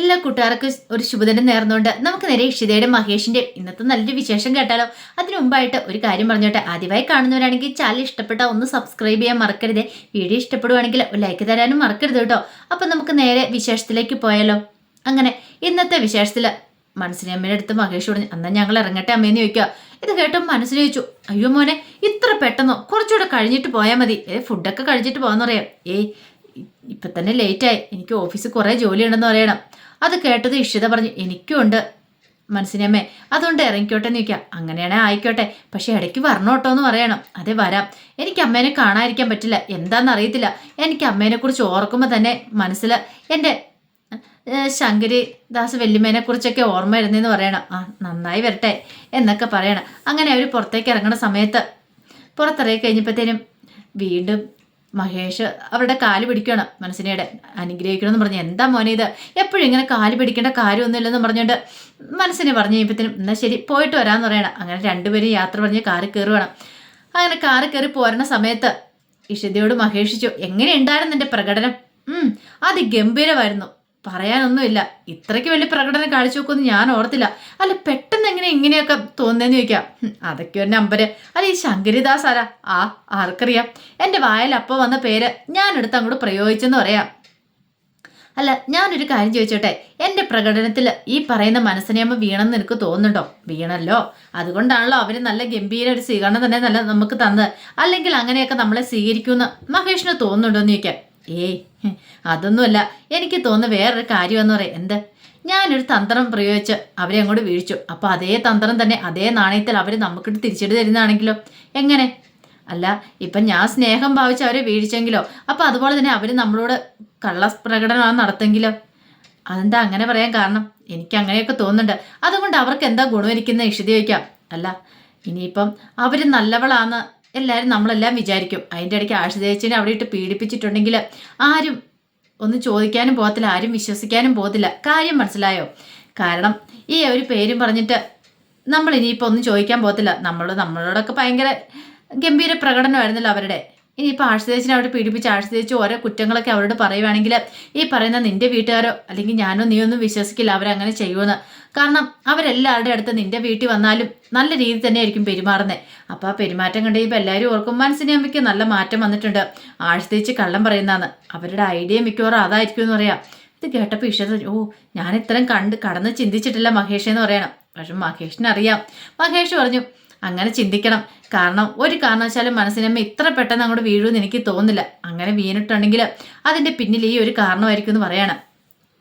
എല്ലാ കൂട്ടുകാർക്കും ഒരു ശുഭദിനം നേർന്നുകൊണ്ട് നമുക്ക് നേരെ ഇഷിതയുടെ മഹേഷിന്റെ ഇന്നത്തെ നല്ലൊരു വിശേഷം കേട്ടാലോ. അതിനു മുമ്പായിട്ട് ഒരു കാര്യം പറഞ്ഞോട്ടെ. ആദ്യമായി കാണുന്നവരാണെങ്കിൽ ചാനൽ ഇഷ്ടപ്പെട്ട ഒന്ന് സബ്സ്ക്രൈബ് ചെയ്യാൻ മറക്കരുത്. വീഡിയോ ഇഷ്ടപ്പെടുവാണെങ്കിൽ ഒരു ലൈക്ക് തരാനും മറക്കരുത് കേട്ടോ. അപ്പം നമുക്ക് നേരെ വിശേഷത്തിലേക്ക് പോയാലോ. അങ്ങനെ ഇന്നത്തെ വിശേഷത്തിൽ മനസ്സിനെ അമ്മയുടെ അടുത്ത് മഹേഷ് പറഞ്ഞു എന്നാൽ ഞങ്ങൾ ഇറങ്ങട്ടെ അമ്മേന്ന് ചോദിക്കുക ഇത് കേട്ടോ മനസ്സിന് ചോദിച്ചു അയ്യോ മോനെ ഇത്ര പെട്ടെന്നോ? കുറച്ചുകൂടെ കഴിഞ്ഞിട്ട് പോയാൽ മതി. ഏ ഫുഡൊക്കെ കഴിച്ചിട്ട് പോകാന്ന് പറയാം ഏയ് ഇപ്പം തന്നെ ലേറ്റായി എനിക്ക് ഓഫീസിൽ കുറേ ജോലി ഉണ്ടെന്ന് പറയണം. അത് കേട്ടത് ഇഷിത പറഞ്ഞു എനിക്കും ഉണ്ട് മനസ്സിനമ്മേ അതുകൊണ്ട് ഇറങ്ങിക്കോട്ടെ എന്ന് ചോദിക്കാം അങ്ങനെയാണെ ആയിക്കോട്ടെ പക്ഷെ ഇടയ്ക്ക് വരണോട്ടോ എന്ന് പറയണം. അതെ വരാം. എനിക്ക് അമ്മേനെ കാണാതിരിക്കാൻ പറ്റില്ല. എന്താണെന്ന് അറിയത്തില്ല. എനിക്ക് അമ്മേനെ കുറിച്ച് ഓർക്കുമ്പോൾ തന്നെ മനസ്സിൽ എന്റെ ശങ്കരി ദാസ് വെല്ലുമേനെ കുറിച്ചൊക്കെ ഓർമ്മ വരുന്നതെന്ന് പറയണം. ആ നന്നായി വരട്ടെ എന്നൊക്കെ പറയണം. അങ്ങനെ അവർ പുറത്തേക്ക് ഇറങ്ങുന്ന സമയത്ത് പുറത്തിറങ്ങി കഴിഞ്ഞപ്പോഴത്തേനും വീണ്ടും മഹേഷ് അവരുടെ കാൽ പിടിക്കണം മനസ്സിനേടെ അനുഗ്രഹിക്കണമെന്ന് പറഞ്ഞു. എന്താ മോനെ ഇത്? എപ്പോഴും ഇങ്ങനെ കാൽ പിടിക്കേണ്ട കാര്യമൊന്നുമില്ലെന്ന് പറഞ്ഞുകൊണ്ട് മനസ്സിനെ പറഞ്ഞു കഴിയുമ്പോഴത്തേനും എന്നാൽ ശരി പോയിട്ട് വരാമെന്ന് പറയണം. അങ്ങനെ രണ്ടുപേരും യാത്ര പറഞ്ഞ് കാറ് വേണം അങ്ങനെ കാറ് കയറി പോരണ സമയത്ത് ഇഷിതയോട് മഹേഷിച്ചു എങ്ങനെയുണ്ടായിരുന്നു എന്റെ പ്രകടനം? അതിഗംഭീരമായിരുന്നു. പറയാനൊന്നുമില്ല. ഇത്രയ്ക്ക് വലിയ പ്രകടനം കാഴ്ച വെക്കുമെന്ന് ഞാൻ ഓർത്തില്ല. അല്ല പെട്ടെന്ന് എങ്ങനെ ഇങ്ങനെയൊക്കെ തോന്നുന്നതെന്ന് ചോദിക്കാം. അതൊക്കെ ഒരു നമ്പര്. അല്ല ഈ ശങ്കരിദാസ് ആരാ? ആ ആർക്കറിയാം. എന്റെ വായിൽ വന്ന പേര് ഞാനെടുത്ത് അങ്ങോട്ട് പ്രയോഗിച്ചെന്ന് പറയാം. അല്ല ഞാനൊരു കാര്യം ചോദിച്ചോട്ടെ? എന്റെ പ്രകടനത്തിൽ ഈ പറയുന്ന മനസ്സിനെയമ്മ വീണെന്ന് എനിക്ക് തോന്നുന്നുണ്ടോ? വീണല്ലോ. അതുകൊണ്ടാണല്ലോ അവർ നല്ല ഗംഭീര ഒരു സ്വീകരണം തന്നെ നല്ല നമുക്ക് തന്നത്. അല്ലെങ്കിൽ അങ്ങനെയൊക്കെ നമ്മളെ സ്വീകരിക്കുമെന്ന് മഹേഷിന് തോന്നുന്നുണ്ടോ എന്ന് ചോദിക്കാം. ഏയ് അതൊന്നുമല്ല. എനിക്ക് തോന്നുന്ന വേറൊരു കാര്യമെന്ന് പറയാം. എന്ത്? ഞാനൊരു തന്ത്രം പ്രയോഗിച്ച് അവരെ അങ്ങോട്ട് വീഴ്ചു അപ്പോൾ അതേ തന്ത്രം തന്നെ അതേ നാണയത്തിൽ അവർ നമുക്കിട്ട് തിരിച്ചിട്ട് തരുന്നതാണെങ്കിലോ? എങ്ങനെ? അല്ല ഇപ്പം ഞാൻ സ്നേഹം ഭാവിച്ച് അവരെ വീഴ്ചെങ്കിലോ അപ്പോൾ അതുപോലെ തന്നെ അവർ നമ്മളോട് കള്ള പ്രകടനമാണ് നടത്തെങ്കിലോ? അതെന്താ അങ്ങനെ പറയാൻ കാരണം? എനിക്ക് അങ്ങനെയൊക്കെ തോന്നുന്നുണ്ട്. അതുകൊണ്ട് അവർക്ക് എന്താ ഗുണമിരിക്കുന്ന ഇഷിതി വയ്ക്കാം അല്ല ഇനിയിപ്പം അവർ നല്ലവളാന്ന് എല്ലാവരും നമ്മളെല്ലാം വിചാരിക്കും. അതിന്റെ ഇടയ്ക്ക് ആശുദേച്ചിനെ അവിടെ ഇട്ട് പീഡിപ്പിച്ചിട്ടുണ്ടെങ്കിൽ ആരും ഒന്ന് ചോദിക്കാനും പോകത്തില്ല ആരും വിശ്വസിക്കാനും പോകത്തില്ല. കാര്യം മനസ്സിലായോ? കാരണം ഈ ഒരു പേരും പറഞ്ഞിട്ട് നമ്മൾ ഇനിയിപ്പോൾ ഒന്നും ചോദിക്കാൻ പോകത്തില്ല. നമ്മൾ നമ്മളോടൊക്കെ ഭയങ്കര ഗംഭീര പ്രകടനമായിരുന്നല്ലോ അവരുടെ. ഇനിയിപ്പോൾ ആഴ്ചതേച്ചിനെ അവിടെ പീഡിപ്പിച്ച് ആഴ്ചതേച്ച് ഓരോ കുറ്റങ്ങളൊക്കെ അവരോട് പറയുവാണെങ്കിൽ ഈ പറയുന്ന നിന്റെ വീട്ടുകാരോ അല്ലെങ്കിൽ ഞാനോ നീ ഒന്നും വിശ്വസിക്കില്ല അവരങ്ങനെ ചെയ്യുമെന്ന്. കാരണം അവരെല്ലാവരുടെ അടുത്ത് നിന്റെ വീട്ടിൽ വന്നാലും നല്ല രീതിയിൽ തന്നെയായിരിക്കും പെരുമാറുന്നത് അപ്പോൾ ആ പെരുമാറ്റം കണ്ട് എല്ലാവരും ഓർക്കും മനസ്സിനെ അമ്മയ്ക്ക് നല്ല മാറ്റം വന്നിട്ടുണ്ട്. ആഴ്ചത്തേച്ച് കള്ളം പറയുന്നതാണ്. അവരുടെ ഐഡിയ മിക്കവാറും അതായിരിക്കും എന്ന് പറയാം. ഇത് കേട്ടപ്പോൾ ഇഷ്ടം ഓ ഞാൻ ഇത്രയും കണ്ട് കടന്ന് ചിന്തിച്ചിട്ടില്ല മഹേഷ് എന്ന് പറയണം. പക്ഷെ മഹേഷിനറിയാം മഹേഷ് പറഞ്ഞു അങ്ങനെ ചിന്തിക്കണം. കാരണം ഒരു കാരണവശാലും മനസ്സിനമ്മ ഇത്ര പെട്ടെന്ന് അങ്ങോട്ട് വീഴുമെന്ന് എനിക്ക് തോന്നുന്നില്ല. അങ്ങനെ വീണിട്ടുണ്ടെങ്കിൽ അതിന്റെ പിന്നിൽ ഈ ഒരു കാരണമായിരിക്കും എന്ന് പറയണം.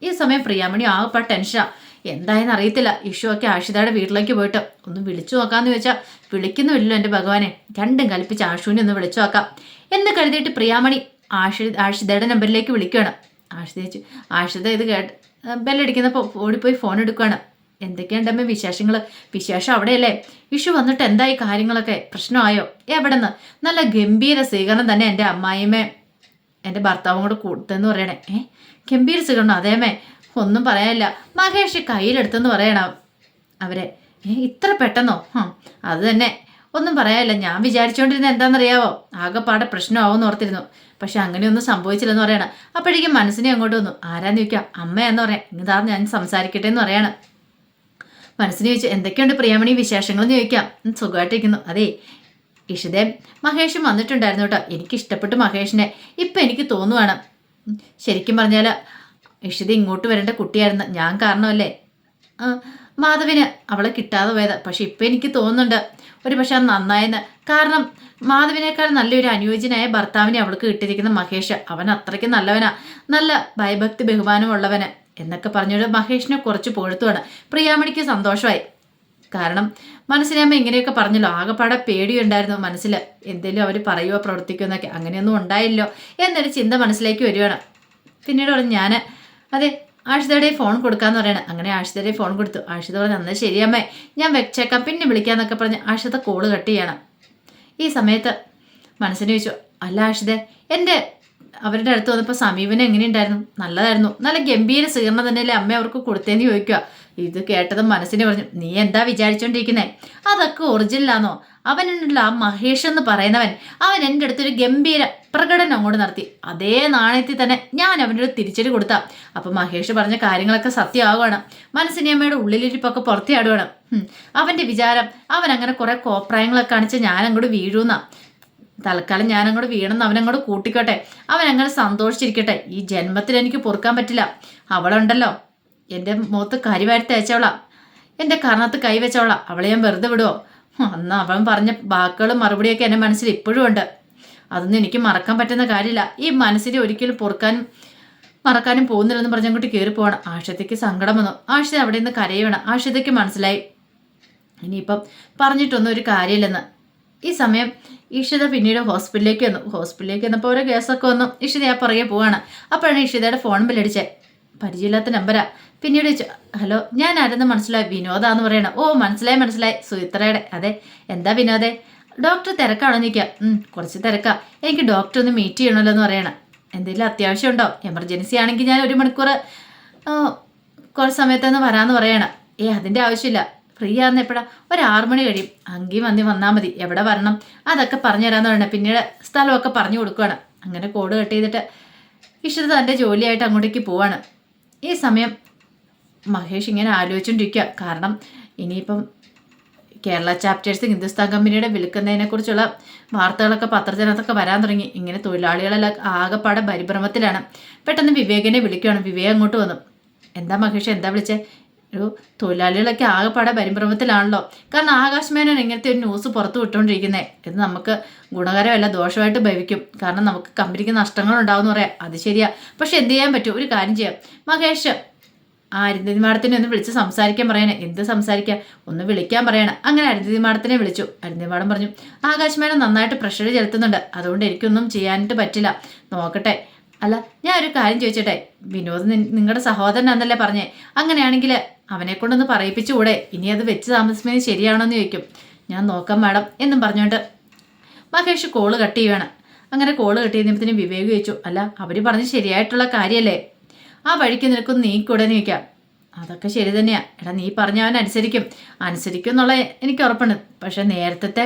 ഈ സമയം പ്രിയാമണി ആകെപ്പാട് ടെൻഷനാ എന്തായെന്ന് അറിയത്തില്ല. ഒക്കെ ആഷിതയുടെ വീട്ടിലേക്ക് പോയിട്ട് ഒന്ന് വിളിച്ചു നോക്കാന്ന് ചോദിച്ചാൽ വിളിക്കുന്നുമില്ലല്ലോ എന്റെ ഭഗവാനെ. രണ്ടും കൽപ്പിച്ച് ആഷുവിനെ ഒന്ന് വിളിച്ചു നോക്കാം. എന്ന് കരുതിയിട്ട് പ്രിയാമണി ആഷി ആഷിതയുടെ നമ്പറിലേക്ക് വിളിക്കുകയാണ്. ആഷിത ആഷിത ഇത് കേട്ട് ബെല്ലടിക്കുന്നപ്പോൾ ഓടിപ്പോയി ഫോൺ എടുക്കുകയാണ്. എന്തൊക്കെയുണ്ടമ്മ വിശേഷങ്ങൾ വിശേഷം അവിടെയല്ലേ? ഇഷു വന്നിട്ട് എന്തായി കാര്യങ്ങളൊക്കെ? പ്രശ്നമായോ? എവിടെന്ന്? നല്ല ഗംഭീര സ്വീകരണം തന്നെ എന്റെ അമ്മായിമ്മേ എന്റെ ഭർത്താവും കൂടെ കൊടുത്തെന്ന് പറയണേ. ഏ? ഗംഭീര സ്വീകരണം അതേമേ ഒന്നും പറയാനില്ല. മഹേഷ് കയ്യിലെടുത്തെന്ന് പറയണം അവരെ. ഇത്ര പെട്ടെന്നോ? അത് തന്നെ. ഒന്നും പറയാനില്ല. ഞാൻ വിചാരിച്ചുകൊണ്ടിരുന്ന എന്താണെന്നറിയാവോ? ആകെപ്പാടെ പ്രശ്നമാവും ഓർത്തിരുന്നു. പക്ഷെ അങ്ങനെയൊന്നും സംഭവിച്ചില്ലെന്ന് പറയണം. അപ്പോഴേക്കും മനസ്സിനെ അങ്ങോട്ട് വന്നു. ആരാന്ന് ചോദിക്കാം? അമ്മയെന്ന് പറയാം. ഇതാ ഞാൻ സംസാരിക്കട്ടെ എന്ന് പറയണം. മനസ്സിന് ചോദിച്ചു എന്തൊക്കെയുണ്ട് പ്രിയാമണി വിശേഷങ്ങളെന്ന് ചോദിക്കാം. സുഖമായിട്ടിരിക്കുന്നു. അതെ ഇഷിതേ മഹേഷ് വന്നിട്ടുണ്ടായിരുന്നു കേട്ടോ. എനിക്ക് ഇഷ്ടപ്പെട്ടു മഹേഷിനെ. ഇപ്പം എനിക്ക് തോന്നുവാണ്. ശരിക്കും പറഞ്ഞാൽ ഇഷിത ഇങ്ങോട്ട് വരേണ്ട കുട്ടിയായിരുന്നു ഞാൻ കാരണമല്ലേ? മാധവിന് അവളെ കിട്ടാതെ പോയത്. പക്ഷെ ഇപ്പം എനിക്ക് തോന്നുന്നുണ്ട് ഒരു പക്ഷെ അത് നന്നായെന്ന്. കാരണം മാധവിനേക്കാൾ നല്ലൊരു അനുയോജ്യനായ ഭർത്താവിനെ അവൾക്ക് കിട്ടിയിരിക്കുന്ന മഹേഷ് അവൻ അത്രയ്ക്ക് നല്ലവനാ. നല്ല ഭയഭക്തി ബഹുമാനമുള്ളവന് എന്നൊക്കെ പറഞ്ഞുകൊണ്ട് മഹേഷിനെ കുറച്ച് പൊഴുത്തുവാണ് പ്രിയാമണിക്ക് സന്തോഷമായി. കാരണം മനസ്സിനമ്മ ഇങ്ങനെയൊക്കെ പറഞ്ഞല്ലോ. ആകെപ്പാടെ പേടിയുണ്ടായിരുന്നു മനസ്സിൽ. എന്തെങ്കിലും അവർ പറയുമോ പ്രവർത്തിക്കുമോ എന്നൊക്കെ. അങ്ങനെയൊന്നും ഉണ്ടായില്ലോ എന്നൊരു ചിന്ത മനസ്സിലേക്ക് വരികയാണ് പിന്നീട് പറഞ്ഞു ഞാൻ അതെ ആഷിതയുടെ ഫോൺ കൊടുക്കാന്ന് പറയണം. അങ്ങനെ ആഷിതയുടെ ഫോൺ കൊടുത്തു. ആഷിത പറഞ്ഞു എന്നാൽ ശരിയമ്മേ ഞാൻ വെച്ചേക്കാം. പിന്നെ വിളിക്കാന്നൊക്കെ പറഞ്ഞ് ആഷിത കോൾ കട്ട് ചെയ്യണം. ഈ സമയത്ത് മനസ്സിന് ചോദിച്ചു അല്ല ആഷിത എന്റെ അവരുടെ അടുത്ത് വന്നപ്പോൾ സമീപനം എങ്ങനെയുണ്ടായിരുന്നു? നല്ലതായിരുന്നു. നല്ല ഗംഭീര സ്വീകരണം തന്നെയല്ലേ അമ്മ അവർക്ക് കൊടുത്തേന്ന് ചോദിക്കുക ഇത് കേട്ടതും മനസ്സിനെ പറഞ്ഞു നീ എന്താ വിചാരിച്ചോണ്ടിരിക്കുന്നേ? അതൊക്കെ ഒറിജിനലാണോ അവനുണ്ടല്ലോ ആ മഹേഷ് എന്ന് പറയുന്നവൻ. അവൻ എന്റെ അടുത്തൊരു ഗംഭീര പ്രകടനം അങ്ങോട്ട് നടത്തി. അതേ നാണയത്തിൽ തന്നെ ഞാൻ അവന്റെ ഒരു തിരിച്ചടി കൊടുത്ത. അപ്പം മഹേഷ് പറഞ്ഞ കാര്യങ്ങളൊക്കെ സത്യമാവുകയാണ്. മനസ്സിനെ അമ്മയുടെ ഉള്ളിലിരിപ്പൊക്കെ പുറത്തിയാടുകയാണ്. അവന്റെ വിചാരം അവൻ അങ്ങനെ കുറേ കോപ്രായങ്ങളൊക്കെ കാണിച്ച് ഞാൻ അങ്ങോട്ട് വീഴുന്ന. തൽക്കാലം ഞാൻ അങ്ങോട്ട് വീണെന്ന് അവനങ്ങോട്ട് കൂട്ടിക്കോട്ടെ. അവൻ അങ്ങനെ സന്തോഷിച്ചിരിക്കട്ടെ. ഈ ജന്മത്തിൽ എനിക്ക് പൊറുക്കാൻ പറ്റില്ല. അവളുണ്ടല്ലോ. എന്റെ മുഖത്ത് കരിവാരി തേച്ചവളാ. എന്റെ കർണത്ത് കൈവച്ചവളാ അവളെ ഞാൻ വെറുതെ വിടുവോ? അന്ന് അവൻ പറഞ്ഞ വാക്കുകളും മറുപടിയൊക്കെ എന്റെ മനസ്സിൽ ഇപ്പോഴും ഉണ്ട്. അതൊന്നും എനിക്ക് മറക്കാൻ പറ്റുന്ന കാര്യമില്ല. ഈ മനസ്സിനെ ഒരിക്കലും പൊറുക്കാനും മറക്കാനും പോകുന്നില്ലെന്ന് പറഞ്ഞ് അങ്ങോട്ട് കയറി പോകണം ആഷിതയ്ക്ക് സങ്കടം വന്നു. ആഷിത അവിടെ നിന്ന് കരയണം ആഷിതയ്ക്ക് മനസ്സിലായി. ഇനിയിപ്പം പറഞ്ഞിട്ടൊന്നും ഒരു കാര്യമില്ലെന്ന്. ഈ സമയം ഇഷിത പിന്നീട് ഹോസ്പിറ്റലിലേക്ക് വന്നു. ഹോസ്പിറ്റലിലേക്ക് വന്നപ്പോൾ ഓരോ കേസൊക്കെ വന്നു. ഈഷിത ആ പുറകെ പോവാണ്. അപ്പോഴാണ് ഈഷിതയുടെ ഫോൺ ബില്ലടിച്ചത് പരിചയമില്ലാത്ത നമ്പരാ പിന്നീട് ഹലോ ഞാൻ ആരെന്ന് മനസ്സിലായി? വിനോദാന്ന് പറയണം. ഓ മനസ്സിലായി മനസ്സിലായി. സുചിത്രയുടെ. അതെ. എന്താ വിനോദേ? ഡോക്ടർ തിരക്കാണോ നിൽക്കുക കുറച്ച് തിരക്കാ. എനിക്ക് ഡോക്ടർ ഒന്ന് മീറ്റ് ചെയ്യണമല്ലോ എന്ന് പറയണം. എന്തെങ്കിലും അത്യാവശ്യം ഉണ്ടോ എമർജൻസി ആണെങ്കിൽ ഞാൻ ഒരു മണിക്കൂർ കുറച്ച് സമയത്തൊന്ന് വരാമെന്ന് പറയണം. ഏ അതിന്റെ ആവശ്യമില്ല. ഫ്രീ ആകുന്ന എപ്പോഴാണ് ഒരു ആറു മണി കഴിയും. അങ്കി വന്നി വന്നാൽ മതി. എവിടെ വരണം? അതൊക്കെ പറഞ്ഞു തരാമെന്ന് പറയണം. പിന്നീട് സ്ഥലമൊക്കെ പറഞ്ഞു കൊടുക്കുകയാണ് അങ്ങനെ കോഡ് കട്ട് ചെയ്തിട്ട് ഇഷ്ടത തന്റെ ജോലിയായിട്ട് അങ്ങോട്ടേക്ക് പോവാണ്. ഈ സമയം മഹേഷ് ഇങ്ങനെ ആലോചിച്ചുകൊണ്ടിരിക്കുക കാരണം ഇനിയിപ്പം കേരള ചാപ്റ്റേഴ്സ് ഹിന്ദുസ്ഥാൻ കമ്പനിയുടെ വിൽക്കുന്നതിനെക്കുറിച്ചുള്ള വാർത്തകളൊക്കെ പത്രത്തിനകത്തൊക്കെ വരാൻ തുടങ്ങി. ഇങ്ങനെ തൊഴിലാളികളെല്ലാം ആകെപ്പാടെ പരിഭ്രമത്തിലാണ്. പെട്ടെന്ന് വിവേകനെ വിളിക്കുകയാണ് വിവേക് അങ്ങോട്ട് വന്നു. എന്താ മഹേഷ്? എന്താ വിളിച്ചേ? ഒരു തൊഴിലാളികളൊക്കെ ആകെപ്പാടെ പരിഭ്രമത്തിലാണല്ലോ. കാരണം ആകാശ് മേനോൻ ഇങ്ങനത്തെ ഒരു ന്യൂസ് പുറത്തു വിട്ടുകൊണ്ടിരിക്കുന്നത് ഇത് നമുക്ക് ഗുണകരമല്ല ദോഷമായിട്ട് ഭവിക്കും. കാരണം നമുക്ക് കമ്പനിക്ക് നഷ്ടങ്ങൾ ഉണ്ടാവും പറയാം. അത് ശരിയാ. പക്ഷെ എന്ത് ചെയ്യാൻ പറ്റും? ഒരു കാര്യം ചെയ്യാം. മഹേഷ് ആ അരുന്ധതി മാഡത്തിനെ ഒന്ന് വിളിച്ച് സംസാരിക്കാൻ പറയണേ. എന്ത് സംസാരിക്കാം? ഒന്ന് വിളിക്കാൻ പറയണം. അങ്ങനെ അരുന്ധതി മാഡത്തിനെ വിളിച്ചു. അരുന്ധതി മാഡം പറഞ്ഞു ആകാശ് മേഡം നന്നായിട്ട് പ്രഷർ ചെലുത്തുന്നുണ്ട്. അതുകൊണ്ട് എനിക്കൊന്നും ചെയ്യാനായിട്ട് പറ്റില്ല. നോക്കട്ടെ. അല്ല ഞാൻ ഒരു കാര്യം ചോദിച്ചട്ടെ? വിനോദ് നിങ്ങളുടെ സഹോദരൻ എന്നല്ലേ പറഞ്ഞേ? അങ്ങനെയാണെങ്കിൽ അവനെ കൊണ്ടൊന്ന് പറയിപ്പിച്ചുകൂടെ? ഇനി അത് വെച്ച് താമസിക്കുന്നത് ശരിയാണോ എന്ന് ചോദിക്കും. ഞാൻ നോക്കാം മാഡം എന്നും പറഞ്ഞുകൊണ്ട് മഹേഷ് കോൾ കട്ട് ചെയ്യുകയാണ് അങ്ങനെ കോൾ കട്ട് ചെയ്യുന്നതിന് വിവേക് ചോദിച്ചു അല്ല അവർ പറഞ്ഞ് ശരിയായിട്ടുള്ള കാര്യമല്ലേ ആ വഴിക്ക് നിനക്കൊന്ന് നീക്കൂടെ നീക്കാം അതൊക്കെ ശരി തന്നെയാ. എടാ നീ പറഞ്ഞ അവൻ അനുസരിക്കും. അനുസരിക്കും എന്നുള്ള എനിക്ക് ഉറപ്പുണ്ട്. പക്ഷെ നേരത്തെ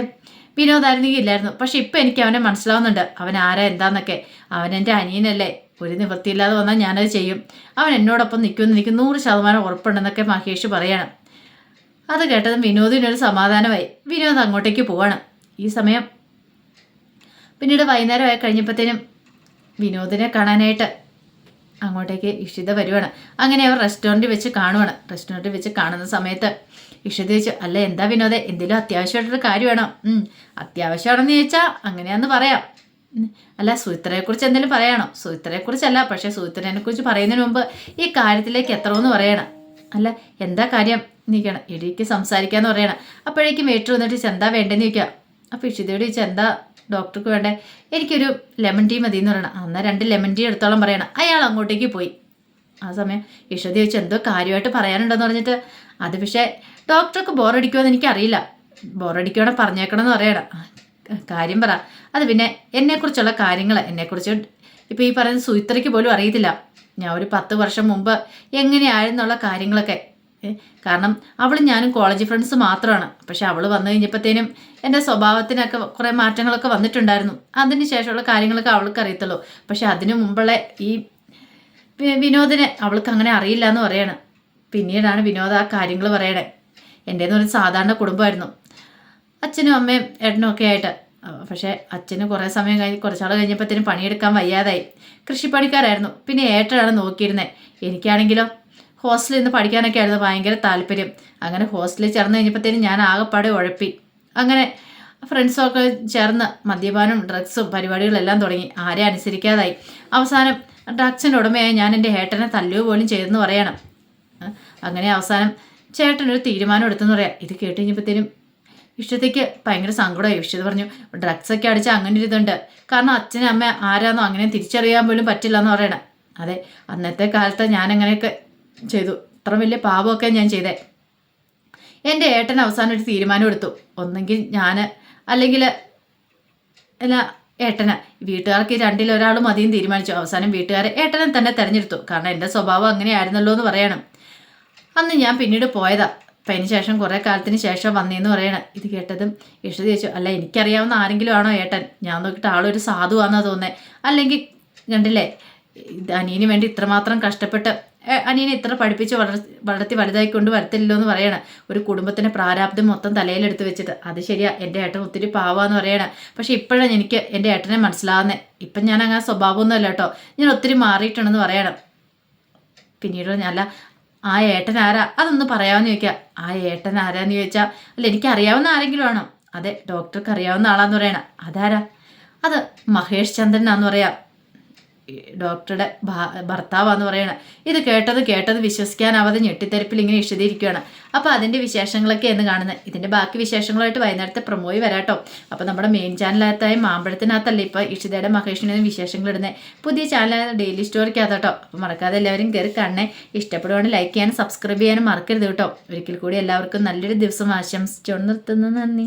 വിനോദായിരുന്നെങ്കിൽ ഇല്ലായിരുന്നു പക്ഷെ ഇപ്പം എനിക്ക് അവനെ മനസ്സിലാവുന്നുണ്ട്. അവൻ ആരാ എന്താന്നൊക്കെ. അവൻ എന്റെ അനിയനല്ലേ. ഒരു നിവൃത്തിയില്ലാതെ വന്നാൽ ഞാനത് ചെയ്യും. അവൻ എന്നോടൊപ്പം നിൽക്കുമെന്ന് എനിക്ക് നൂറ് ശതമാനം ഉറപ്പുണ്ടെന്നൊക്കെ മഹേഷ് പറയണം. അത് കേട്ടതും വിനോദിനൊരു സമാധാനമായി. വിനോദ് അങ്ങോട്ടേക്ക് പോവാണ്. ഈ സമയം പിന്നീട് വൈകുന്നേരമായി കഴിഞ്ഞപ്പോഴത്തേനും വിനോദിനെ കാണാനായിട്ട് അങ്ങോട്ടേക്ക് ഇഷിത വരുവാണ്. അങ്ങനെ അവർ റെസ്റ്റോറന്റിൽ വെച്ച് കാണുവാണ്. റെസ്റ്റോറന്റിൽ വെച്ച് കാണുന്ന സമയത്ത് ഇഷിത ചോദിച്ചു അല്ല എന്താ വിനോദ? എന്തെങ്കിലും അത്യാവശ്യമായിട്ടൊരു കാര്യമാണോ? അത്യാവശ്യമാണെന്ന് ചോദിച്ചാൽ അങ്ങനെയാന്ന് പറയാം. അല്ല സുഹിത്രയെക്കുറിച്ച് എന്തെങ്കിലും പറയണോ. സുഹിത്രയെക്കുറിച്ചല്ല പക്ഷേ സുഹിത്രനെ കുറിച്ച് പറയുന്നതിന് മുമ്പ് ഈ കാര്യത്തിലേക്ക് എത്രമെന്ന് പറയണം. അല്ല എന്താ കാര്യം? നിൽക്കണം ഇടിക്ക് സംസാരിക്കാന്ന് പറയണം. അപ്പോഴേക്കും വെയിറ്റർ വന്നിട്ട് എന്താ വേണ്ടതെന്ന് ചോദിക്കുക. അപ്പോൾ ഇഷിതയോട് ചോദിച്ചാൽ എന്താ ഡോക്ടർക്ക് വേണ്ടേ? എനിക്കൊരു ലെമൺ ടീ മതി എന്ന് പറയണം. എന്നാൽ രണ്ട് ലെമൺ ടീ എടുത്തോളം പറയണം. അയാൾ അങ്ങോട്ടേക്ക് പോയി. ആ സമയം ഇഷത ചോദിച്ചു എന്തോ കാര്യമായിട്ട് പറയാനുണ്ടെന്ന് പറഞ്ഞിട്ട്. അത് പക്ഷേ ഡോക്ടർക്ക് ബോറടിക്കുമെന്ന് എനിക്കറിയില്ല. ബോറടിക്കുവാണെ പറഞ്ഞേക്കണം എന്ന് പറയണം. കാര്യം പറ. അത് പിന്നെ എന്നെക്കുറിച്ചുള്ള കാര്യങ്ങൾ എന്നെക്കുറിച്ച് ഇപ്പോൾ ഈ പറയുന്ന സുയിത്രയ്ക്ക് പോലും അറിയത്തില്ല. ഞാൻ ഒരു പത്ത് വർഷം മുമ്പ് എങ്ങനെയായിരുന്നുള്ള കാര്യങ്ങളൊക്കെ. കാരണം അവൾ ഞാനും കോളേജ് ഫ്രണ്ട്സ് മാത്രമാണ്. പക്ഷെ അവൾ വന്നു കഴിഞ്ഞപ്പോഴത്തേനും എന്റെ സ്വഭാവത്തിനൊക്കെ കുറേ മാറ്റങ്ങളൊക്കെ വന്നിട്ടുണ്ടായിരുന്നു. അതിന് ശേഷമുള്ള കാര്യങ്ങളൊക്കെ അവൾക്ക് അറിയത്തുള്ളൂ. പക്ഷെ അതിനു മുമ്പുള്ള ഈ വിനോദിനെ അവൾക്ക് അങ്ങനെ അറിയില്ല എന്ന് പറയണം. പിന്നീടാണ് വിനോദ ആ കാര്യങ്ങൾ പറയണേ. എന്റെ ഒരു സാധാരണ കുടുംബമായിരുന്നു. അച്ഛനും അമ്മയും ഏട്ടനും ഒക്കെ ആയിട്ട്. പക്ഷേ അച്ഛന് കുറേ സമയം കഴിഞ്ഞ് കുറച്ചാൾ കഴിഞ്ഞപ്പോഴത്തേനും പണിയെടുക്കാൻ വയ്യാതായി. കൃഷിപ്പണിക്കാരായിരുന്നു. പിന്നെ ഏട്ടനാണ് നോക്കിയിരുന്നത് എനിക്കാണെങ്കിലോ ഹോസ്റ്റലിൽ നിന്ന് പഠിക്കാനൊക്കെ ആയിരുന്നു ഭയങ്കര താല്പര്യം. അങ്ങനെ ഹോസ്റ്റലിൽ ചേർന്ന് കഴിഞ്ഞപ്പോഴത്തേനും ഞാൻ ആകെപ്പാടെ ഉഴപ്പി. അങ്ങനെ ഫ്രണ്ട്സൊക്കെ ചേർന്ന് മദ്യപാനം ഡ്രഗ്സും പരിപാടികളെല്ലാം തുടങ്ങി. ആരെ അനുസരിക്കാതായി. അവസാനം ഡ്രഗ്സിന്റെ ഉടമയായി ഞാൻ എന്റെ ഏട്ടനെ തല്ലുക പോലും ചെയ്തെന്ന് പറയണം. അങ്ങനെ അവസാനം ചേട്ടനൊരു തീരുമാനം എടുത്തെന്ന് പറയാം. ഇത് കേട്ട് കഴിഞ്ഞപ്പോഴത്തേനും ഇഷ്ടത്തേക്ക് ഭയങ്കര സങ്കടമായി. ഇഷ്ടത് പറഞ്ഞു ഡ്രഗ്സൊക്കെ അടിച്ച് അങ്ങനെ ഒരു ഇതുണ്ട്. കാരണം അച്ഛനും അമ്മ ആരാന്നോ അങ്ങനെ തിരിച്ചറിയാൻ പോലും പറ്റില്ല എന്ന് പറയണം. അതെ അന്നത്തെ കാലത്ത് ഞാൻ അങ്ങനെയൊക്കെ ചെയ്തു. ഇത്ര വലിയ പാപമൊക്കെ ഞാൻ ചെയ്തേ. എന്റെ ഏട്ടൻ അവസാനം ഒരു തീരുമാനം എടുത്തു. ഒന്നെങ്കിൽ ഞാൻ അല്ലെങ്കിൽ അല്ല ഏട്ടന്. വീട്ടുകാർക്ക് രണ്ടിൽ ഒരാൾ തീരുമാനിച്ചു. അവസാനം വീട്ടുകാരെ ഏട്ടനെ തന്നെ തിരഞ്ഞെടുത്തു. കാരണം എന്റെ സ്വഭാവം അങ്ങനെ അങ്ങനെയായിരുന്നല്ലോ എന്ന് പറയണം. അന്ന് ഞാൻ പിന്നീട് പോയതാ. അപ്പം അതിന് ശേഷം കുറേ കാലത്തിന് ശേഷം വന്നേന്ന് പറയണം. ഇത് കേട്ടതും യശോദ ചോദിച്ചു അല്ല എനിക്കറിയാവുന്ന ആരെങ്കിലും ആണോ ഏട്ടൻ? ഞാൻ നോക്കിയിട്ട് ആളൊരു സാധുവാന്നാ തോന്നേ അല്ലെങ്കിൽ കണ്ടില്ലേ അനിയന് വേണ്ടി ഇത്രമാത്രം കഷ്ടപ്പെട്ട് അനിയനെ ഇത്ര പഠിപ്പിച്ച് വളർ വളർത്തി വലുതായി കൊണ്ട് വരത്തില്ലല്ലോ എന്ന് പറയണം ഒരു കുടുംബത്തിന്റെ പ്രാരാബ്ദം മൊത്തം തലയിലെടുത്ത് വെച്ചിട്ട്. അത് ശരിയാ എന്റെ ഏട്ടൻ ഒത്തിരി പാവാന്ന് പറയണം. പക്ഷേ ഇപ്പോഴാണ് എനിക്ക് എന്റെ ഏട്ടനെ മനസ്സിലാവുന്നത് ഇപ്പം ഞാൻ അങ്ങനെ സ്വഭാവമൊന്നുമല്ല കേട്ടോ. ഞാൻ ഒത്തിരി മാറിയിട്ടുണ്ടെന്ന് പറയണം. പിന്നീട് അല്ല ആ ഏട്ടൻ ആരാ? അതൊന്ന് പറയാമെന്ന് ചോദിക്കുക. ആ ഏട്ടൻ ആരാന്ന് ചോദിച്ചാൽ അല്ല എനിക്ക് അറിയാവുന്ന ആരെങ്കിലും ആണോ? അതെ ഡോക്ടർക്ക് അറിയാവുന്ന ആളാന്ന് പറയണം. അതാരാ? അത് മഹേഷ് ചന്ദ്രനാന്ന് പറയാം. ഡോക്ടറുടെ ഭർത്താവാന്ന് പറയണം. ഇത് കേട്ടത് കേട്ടത് വിശ്വസിക്കാനാവാതെ ഞെട്ടിത്തെരപ്പിൽ ഇങ്ങനെ ഇഷ്ടതിരിക്കുകയാണ് അപ്പോൾ അതിന്റെ വിശേഷങ്ങളൊക്കെ എന്ന് കാണുന്നത് ഇതിന്റെ ബാക്കി വിശേഷങ്ങളായിട്ട് വൈകുന്നേരത്തെ പ്രമോയി വരാട്ടോ. അപ്പോൾ നമ്മുടെ മെയിൻ ചാനലകത്തായ മാമ്പഴത്തിനകത്തല്ലേ ഇപ്പോൾ ഇഷിതയുടെ മഹേഷിന്റെ വിശേഷങ്ങൾ ഇടുന്നത് പുതിയ ചാനലായ ഡെയിലി സ്റ്റോറിക്കകത്തോട്ടോ അപ്പോൾ മറക്കാതെ എല്ലാവരും കയറി കാണണേ. ഇഷ്ടപ്പെടുവാണെങ്കിൽ ലൈക്ക് ചെയ്യാനും സബ്സ്ക്രൈബ് ചെയ്യാനും മറക്കരുത് കേട്ടോ. ഒരിക്കൽ കൂടി എല്ലാവർക്കും നല്ലൊരു ദിവസം ആശംസിച്ചുകൊണ്ട് നിർത്തുന്നു. നന്ദി.